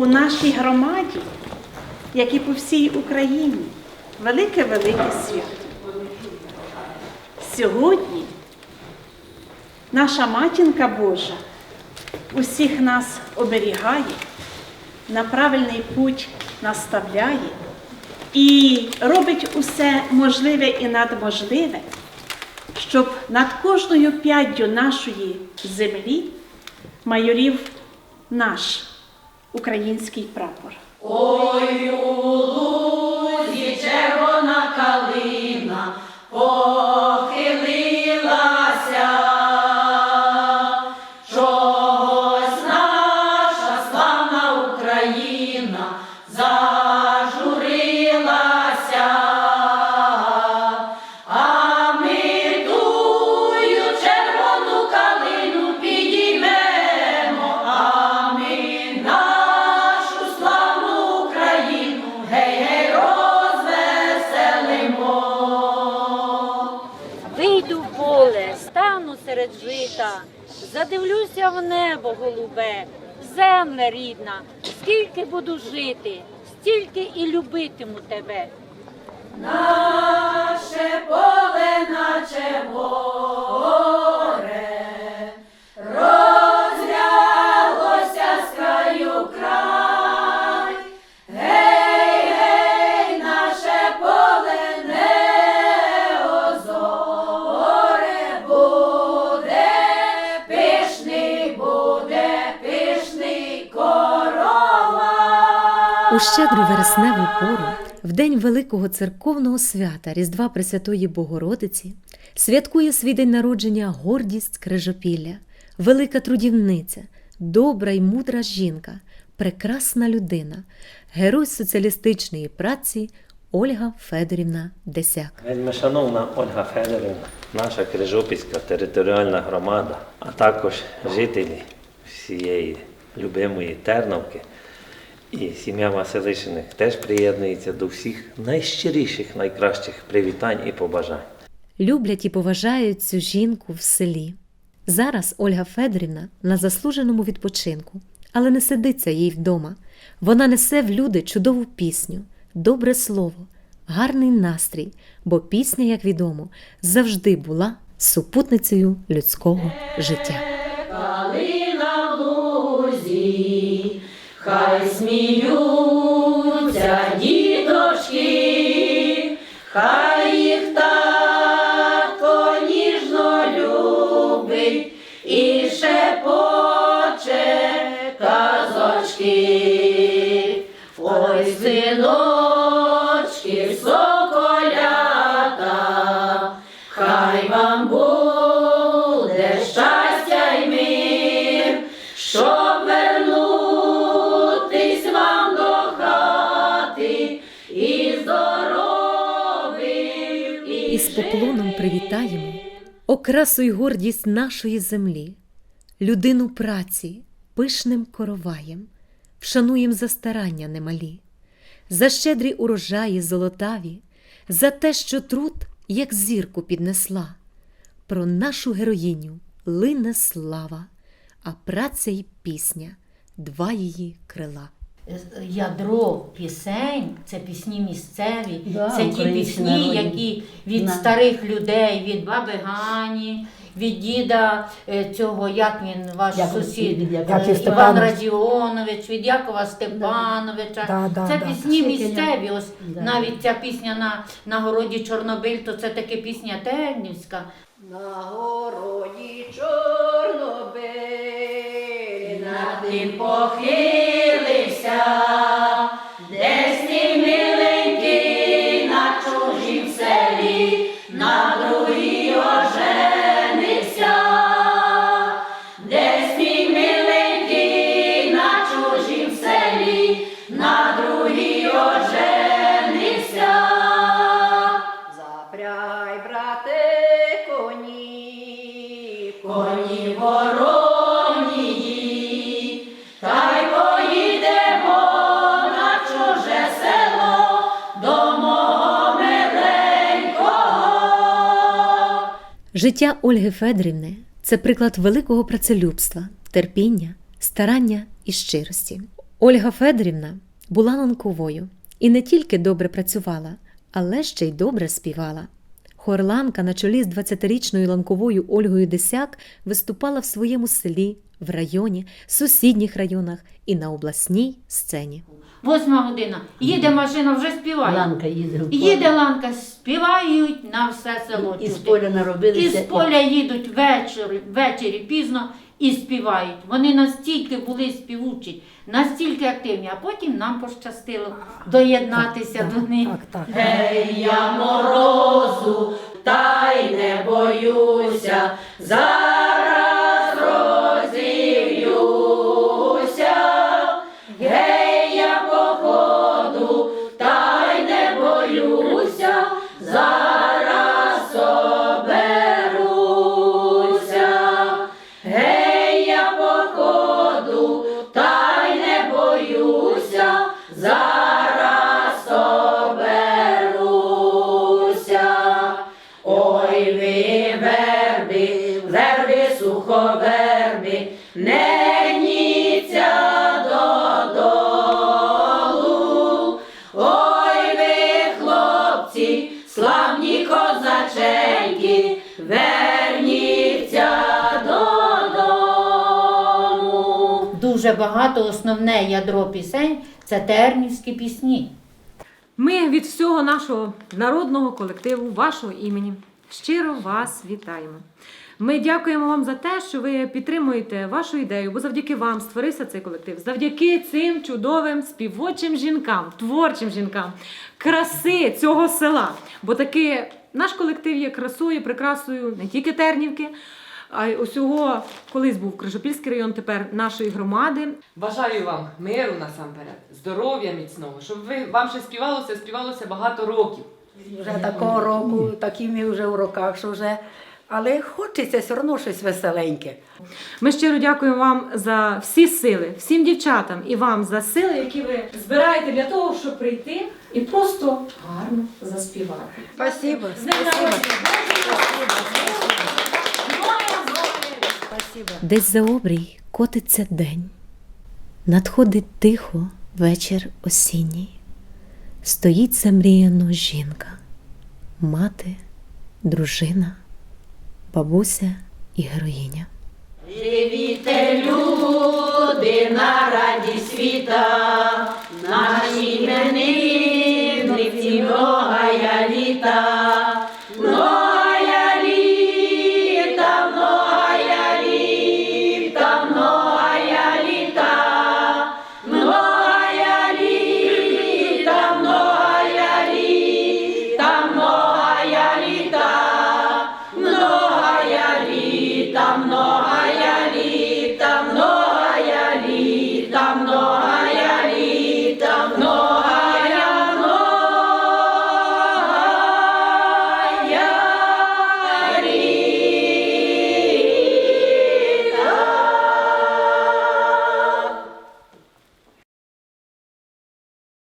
у нашій громаді, як і по всій Україні, велике-велике свято. Сьогодні наша матінка Божа усіх нас оберігає, на правильний путь наставляє і робить усе можливе і надможливе, щоб над кожною п'яддю нашої землі майорів наш український прапор. червона калина похилилася, чогось наша славна Україна жита, задивлюся в небо голубе, земля рідна, скільки буду жити, стільки і любитиму тебе. Наше поле, наче горе, У щедру вересневу пору, в день великого церковного свята Різдва Пресвятої Богородиці, святкує свій день народження гордість Крижопілля, велика трудівниця, добра й мудра жінка, прекрасна людина, герой соціалістичної праці Ольга Федорівна Десяк. Вельми шановна Ольга Федорівна, наша Крижопільська територіальна громада, а також жителі всієї любимої Терновки і сім'я Василишиних теж приєднується до всіх найщиріших, найкращих привітань і побажань. люблять і поважають цю жінку в селі. Зараз Ольга Федорівна на заслуженому відпочинку, але не сидиться їй вдома. Вона несе в люди чудову пісню, добре слово, гарний настрій, бо пісня, як відомо, завжди була супутницею людського життя. І шепоче казочки. Ой, синочки, соколята, хай вам буде щастя й мир, щоб вернутись вам до хати і здоровим, і з поклоном привітаємо окрасу й гордість нашої землі, людину праці, пишним короваєм, вшануєм за старання немалі, за щедрі урожаї золотаві, за те, що труд, як зірку піднесла. Про нашу героїню лине слава, а праця й пісня два її крила. Ядро пісень, це пісні місцеві, Да, це ті пісні, народні. які від Да. старих людей, від баби Гані, від діда е, цього, як він, ваш Яків- сусід, від е, Іван Степанович. Радіонович, від Якова Степановича. Да, да, це да. пісні Це місцеві. Ось Да. навіть ця пісня на, на городі Чорнобиль, то це таки пісня Тернівська. На городі Чорнобилі над тим похилився, Життя Ольги Федорівни це приклад великого працелюбства, терпіння, старання і щирості. Ольга Федорівна була ланковою і не тільки добре працювала, але ще й добре співала. Хорланка на чолі з 20-річною ланковою Ольгою Десяк виступала в своєму селі, в районі, сусідніх районах і на обласній сцені. Восьма година. Їде машина, вже співає. Ланка їде в поле. Їде ланка, співають на все село. І з чути. поля наробилися. І з поля їдуть ввечері, ввечері пізно і співають. Вони настільки були співучі, настільки активні, а потім нам пощастило доєднатися до них. Гей, я морозу, та й не боюся, верби, не гніться додолу. Ой, ви, хлопці, славні козаченьки, верніться додому. Дуже багато основне ядро пісень це тернівські пісні. Ми від всього нашого народного колективу, вашого імені, щиро вас вітаємо. Ми дякуємо вам за те, що ви підтримуєте вашу ідею, бо завдяки вам створився цей колектив, завдяки цим чудовим співочим жінкам, творчим жінкам, краси цього села. Бо таки наш колектив є красою, прикрасою не тільки Тернівки, а й усього колись був Крижопільський район, тепер нашої громади. Бажаю вам миру насамперед, здоров'я міцного, щоб ви вам ще співалося, співалося багато років. Вже такого року, такі ми вже в роках, що вже. Але хочеться все одно щось веселеньке. Ми щиро дякуємо вам за всі сили, всім дівчатам і вам за сили, які ви збираєте для того, щоб прийти і просто гарно заспівати. Спасибо. З! Десь за обрій котиться день, надходить тихо вечір осінній, стоїть замріяно жінка, мати, дружина, бабуся і героїня. Живіте, люди, на